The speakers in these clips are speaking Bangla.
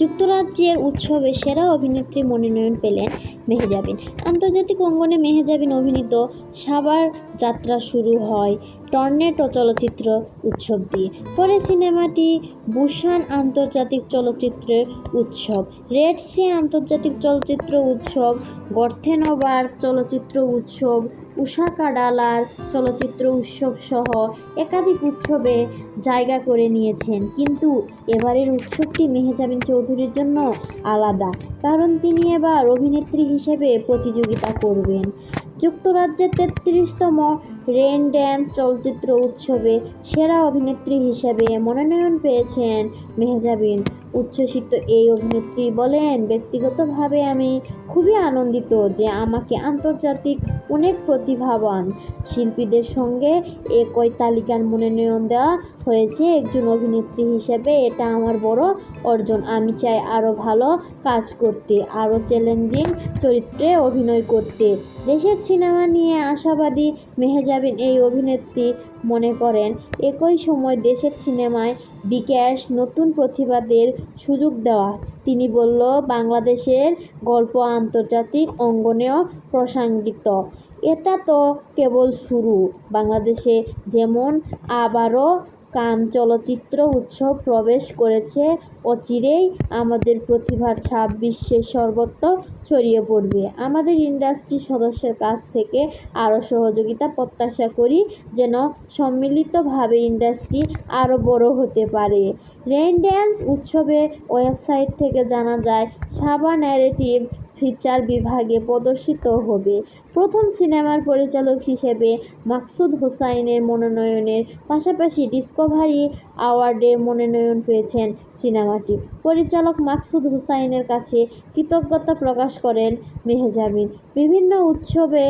যুক্তরাজ্যের উৎসবে সেরা অভিনেত্রী মনোনয়ন পেলেন মেহজাবিন। আন্তর্জাতিক অঙ্গনে মেহেজাবিন অভিনীত সাবার যাত্রা শুরু হয় টর্নেটো চলচ্চিত্র উৎসব দিয়ে। পরে সিনেমাটি বুসান আন্তর্জাতিক চলচ্চিত্রের উৎসব। রেড সি আন্তর্জাতিক চলচ্চিত্র উৎসব, গর্থেনবার্গ চলচ্চিত্র উৎসব উসাকা ডালার চলচ্চিত্র উৎসব সহ একাধিক উৎসবে জায়গা করে নিয়েছেন। কিন্তু এবারের উৎসবটি মেহজাবিন চৌধুরীর জন্য আলাদা। কারণ তিনি এবার অভিনেত্রী হিসেবে প্রতিযোগিতা করবেন। যুক্তরাজ্যের তেত্রিশতম রেন ড্যান্স চলচ্চিত্র উৎসবে সেরা অভিনেত্রী হিসেবে মনোনয়ন পেয়েছেন মেহজাবিন। উচ্ছ্বসিত এই অভিনেত্রী বলেন, ব্যক্তিগতভাবে আমি খুবই আনন্দিত যে আমাকে আন্তর্জাতিক অনেক প্রতিভাবান শিল্পীদের সঙ্গে একই তালিকার মনোনয়ন দেওয়া হয়েছে একজন অভিনেত্রী হিসেবে। এটা আমার বড় অর্জন। আমি চাই আরও ভালো কাজ করতে আরও চ্যালেঞ্জিং চরিত্রে অভিনয় করতে। দেশের সিনেমা নিয়ে আশাবাদী মেহেজাবিন এই অভিনেত্রী মনে করেন, একই সময় দেশের সিনেমায় বিকাশ নতুন প্রতিভাদের সুযোগ দেওয়া। তিনি বলল, বাংলাদেশের গল্প আন্তর্জাতিক অঙ্গনেও প্রসঙ্গিত। এটা তো কেবল শুরু। বাংলাদেশে যেমন আবারও কান চলচ্চিত্র উৎসব প্রবেশ করেছে অচিরেই আমাদের প্রতিভার ছাপ বিশ্বের সর্বত্র ছড়িয়ে পড়বে। আমাদের ইন্ডাস্ট্রি সদস্যের কাছ থেকে আরও সহযোগিতা, প্রত্যাশা করি যেন সম্মিলিতভাবে ইন্ডাস্ট্রি আরও বড় হতে পারে। রেইন ড্যান্স উৎসবে ওয়েবসাইট থেকে জানা যায় সাবা ন্যারেটিভ ফিচার বিভাগে প্রদর্শিত হবে। প্রথম সিনেমার পরিচালক হিসেবে মাকসুদ হোসাইনের মনোনয়নের পাশাপাশি ডিসকভারি অ্যাওয়ার্ডের মনোনয়ন পেয়েছেন সিনেমাটি। পরিচালক মাকসুদ হুসাইনের কাছে কৃতজ্ঞতা প্রকাশ করেন মেহজাবিন বিভিন্ন উৎসবে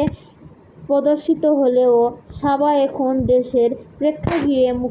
প্রদর্শিত হলেও সাবা এখন দেশের প্রেক্ষাগৃহে মুক্তি